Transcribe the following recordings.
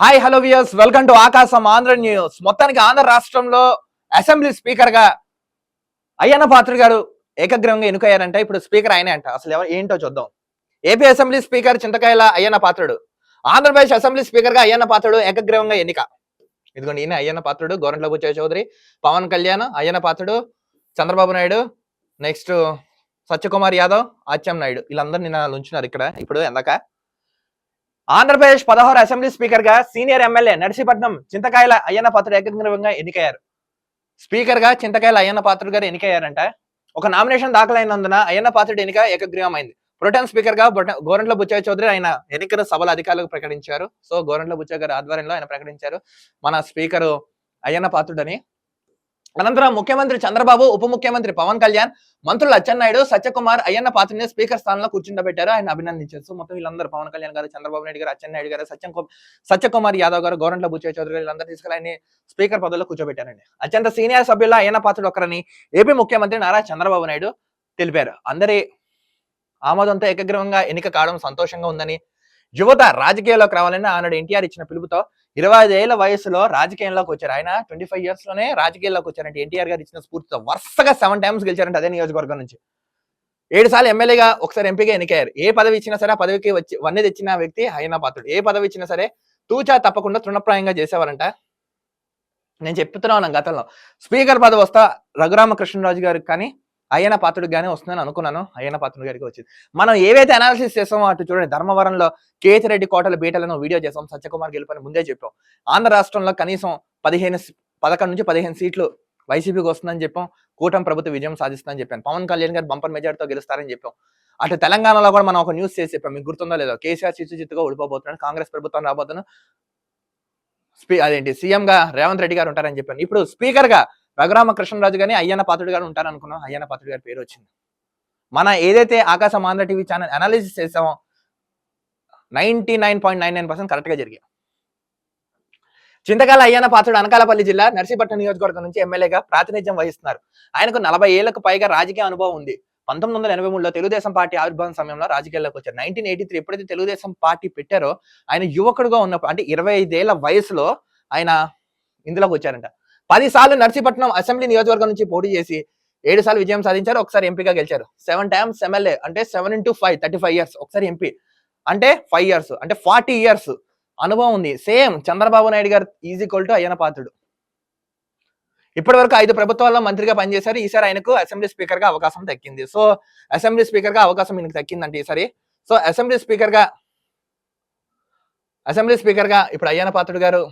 Hi hello viewers welcome to Aakasam Andhra news మొత్తానికి ఆంధ్ర రాష్ట్రంలో assembly స్పీకర్గా అయ్యన్న పాత్ర గారు ఏకగ్రహంగా ఎన్నికయ్యారంటే. ఇప్పుడు స్పీకర్ ఆయనే అంట. అసలు ఎవరు ఏంటో చూద్దాం. AP assembly speaker Chintakayala Ayyanna Patrudu. Andhra Pradesh assembly స్పీకర్గా అయ్యన్న పాత్రుడు ఏకగ్రహంగా ఎన్నిక. ఇదిగోండి ఈయన అయ్యన్న పాత్రుడు. గోరంట్ల బుచ్చయ్య చౌదరి పవన్ కళ్యాణ్ అయ్యన్న పాత్రుడు చంద్రబాబు నాయుడు నెక్స్ట్ సత్యకుమార్ యాదవ్ ఆచ్యం నాయుడు. వీళ్ళందరూ నిన్న ఉంచున్నారు ఇక్కడ. ఇప్పుడు ఎందాక ఆంధ్రప్రదేశ్ పదహారు అసెంబ్లీ స్పీకర్గా సీనియర్ ఎమ్మెల్యే నర్సీపట్నం చింతకాయల అయ్యన్న పాత్ర ఏకగ్రీవంగా ఎన్నికయ్యారు. స్పీకర్గా చింతకాయల అయ్యన్న పాత్రుడు గారు ఎన్నికయ్యారంట. ఒక నామినేషన్ దాఖలైనందున అయ్యన్న పాత్రుడు ఎన్నిక ఏకగ్రీవమైంది. ప్రొటెన్ స్పీకర్గా గోరంట్ల బుచ్చయ్య చౌదరి ఆయన ఎన్నికల సభల అధికారులకు ప్రకటించారు. సో గోరంట్ల బుచ్చయ్య గారి ఆధ్వర్యంలో ఆయన ప్రకటించారు. మన స్పీకర్ అయ్యన్న పాత్రుడని అనంతరం ముఖ్యమంత్రి చంద్రబాబు ఉప ముఖ్యమంత్రి పవన్ కళ్యాణ్ మంత్రులు అచ్చెన్నాయుడు సత్యకుమార్ అయ్యన్న పాత్రని స్పీకర్ స్థానంలో కూర్చుండబెట్టారు. ఆయన అభినందించారు సో మొత్తం వీళ్ళందరూ పవన్ కళ్యాణ్ గారు చంద్రబాబు నాయుడు గారు అచ్చెన్నాయుడు గారు సత్యం సత్యకుమార్ యాదవ్ గారు గోరంట్ల బుచ్చయ్య చౌదరి గారు వీళ్ళందరూ తీసుకెళ్ళి ఆయన స్పీకర్ పదవిలో కూర్చోబెట్టారండి. అత్యంత సీనియర్ సభ్యుల్లో అయ్యన్న పాత్రుడు ఒకరని ఏపీ ముఖ్యమంత్రి నారా చంద్రబాబు నాయుడు తెలిపారు. అందరి ఆమోదంతో ఏకగ్రహంగా ఎన్నిక కావడం సంతోషంగా ఉందని యువత రాజకీయాల్లోకి రావాలని ఆనాడు ఎన్టీఆర్ ఇచ్చిన పిలుపుతో ఇరవై ఐదేళ్ళ వయసులో రాజకీయంలోకి వచ్చారు. ఆయన ట్వంటీ ఫైవ్ ఇయర్స్లోనే రాజకీయాల్లోకి వచ్చారంటే ఎన్టీఆర్ గారు ఇచ్చిన స్ఫూర్తితో వరుసగా సెవెన్ టైమ్స్ గెలిచారంటే అదే నియోజకవర్గం నుంచి. ఏడు సార్లు ఎమ్మెల్యేగా ఒకసారి ఎంపీగా ఎన్నికయ్యారు. ఏ పదవి ఇచ్చినా సరే ఆ పదవికి వచ్చి వన్నె తెచ్చిన వ్యక్తి హైనా పాత్రుడు ఏ పదవి ఇచ్చినా సరే తూచా తప్పకుండా తృణప్రాయంగా చేసేవారంట. నేను చెప్తున్నాను గతంలో. స్పీకర్ పదవి వస్తా రఘురామకృష్ణరాజు గారికి కానీ అయ్యన పాత్రుడికి కానీ వస్తుందని అనుకున్నాను. అయ్యన పాత్రుడి గారికి వచ్చింది. మనం ఏవైతే అనాలిసిస్ చేస్తామో అటు చూడండి ధర్మవరంలో కేతిరెడ్డి కోటల బీటలను వీడియో చేసాం సత్యకుమార్ గెలుపని ముందే చెప్పాం. ఆంధ్ర రాష్ట్రంలో కనీసం పదిహేను పదకొండు నుంచి పదిహేను సీట్లు వైసీపీకి వస్తుందని చెప్పాం. కూటమి ప్రభుత్వ విజయం సాధిస్తుందని చెప్పాను పవన్ కళ్యాణ్ గారు బంపర్ మెజార్టీతో గెలుస్తారని చెప్పాం. అటు తెలంగాణలో కూడా మనం ఒక న్యూస్ చేసి చెప్పాం. మీకు గుర్తుందో లేదో కేసీఆర్ చిత్తు చిత్తుగా ఓడిపోబోతున్నాడు కాంగ్రెస్ ప్రభుత్వం రాబోతున్నాడు అదేంటి సీఎంగా రేవంత్ రెడ్డి గారు ఉంటారని చెప్పాను ఇప్పుడు స్పీకర్గా రఘురామ కృష్ణరాజు గాని అయ్యన్న పాత్రుడు గారు ఉంటారనుకున్నాం. అయ్యన్న పాత్రుడు గారి పేరు వచ్చింది. మన ఏదైతే Aakasha Andhra TV channel analysis చేసామో ninety nine point nine nine percent కరెక్ట్గా జరిగాయి. చింతకాల అయ్యన్న పాత్రుడు అనకాలపల్లి జిల్లా నర్సీపట్నం నియోజకవర్గం నుంచి ఎమ్మెల్యేగా ప్రాతినిధ్యం వహిస్తున్నారు. ఆయనకు నలభై ఏళ్ళకు పైగా రాజకీయ అనుభవం ఉంది. పంతొమ్మిది వందల ఎనభై మూడులో తెలుగుదేశం పార్టీ ఆవిర్భావం సమయంలో రాజకీయాల్లోకి వచ్చారు. నైన్టీన్ ఎయిటీ త్రీ ఎప్పుడైతే తెలుగుదేశం పార్టీ పెట్టారో ఆయన యువకుడుగా ఉన్నప్పుడు అంటే ఇరవై ఐదేళ్ళ వయసులో ఆయన ఇందులోకి వచ్చారంట. పది సార్లు నర్సీపట్నం అసెంబ్లీ నియోజకవర్గం నుంచి పోటీ చేసి ఏడు సార్లు విజయం సాధించారు ఒకసారి ఎంపీగా గెలిచారు. సెవెన్ టైమ్స్ ఎమ్మెల్యే అంటే seven into five thirty five years ఒకసారి ఎంపీ అంటే ఫైవ్ ఇయర్స్ అంటే ఫార్టీ ఇయర్స్ అనుభవం ఉంది. Same Chandrababu Naidu garu easy to Ayyanna Patrudu. ఇప్పటి వరకు ఐదు ప్రభుత్వాల్లో మంత్రిగా పనిచేశారు. ఈసారి ఆయనకు అసెంబ్లీ స్పీకర్గా అవకాశం దక్కింది. సో అసెంబ్లీ స్పీకర్గా అవకాశం ఈయనకు దక్కిందంటే ఈసారి. సో అసెంబ్లీ స్పీకర్గా అసెంబ్లీ స్పీకర్గా ఇప్పుడు అయ్యన పాత్రుడు గారు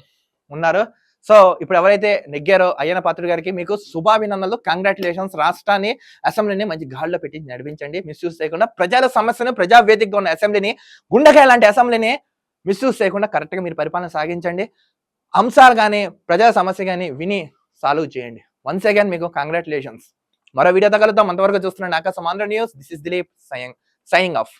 ఉన్నారు. సో ఇప్పుడు ఎవరైతే నెగ్గారో అయ్యన పాత్రుడు గారికి మీకు శుభాభినందనలు కంగ్రాచులేషన్స్ రాష్ట్రాన్ని అసెంబ్లీని మంచి గాల్లో పెట్టి నడిపించండి. మిస్యూజ్ చేయకుండా ప్రజల సమస్యను ప్రజావేదికగా ఉన్న అసెంబ్లీని గుండెకాయ లాంటి అసెంబ్లీని మిస్యూజ్ చేయకుండా కరెక్ట్గా మీరు పరిపాలన సాగించండి. అంశాలు కానీ ప్రజా సమస్య కానీ విని సాల్వ్ చేయండి. వన్స్ అగైన్ మీకు కంగ్రాచులేషన్స్ మరో వీడియో తగలుద్దాం. అంతవరకు చూస్తున్నాను Aakasam Andhra news this is Dilip saying saying off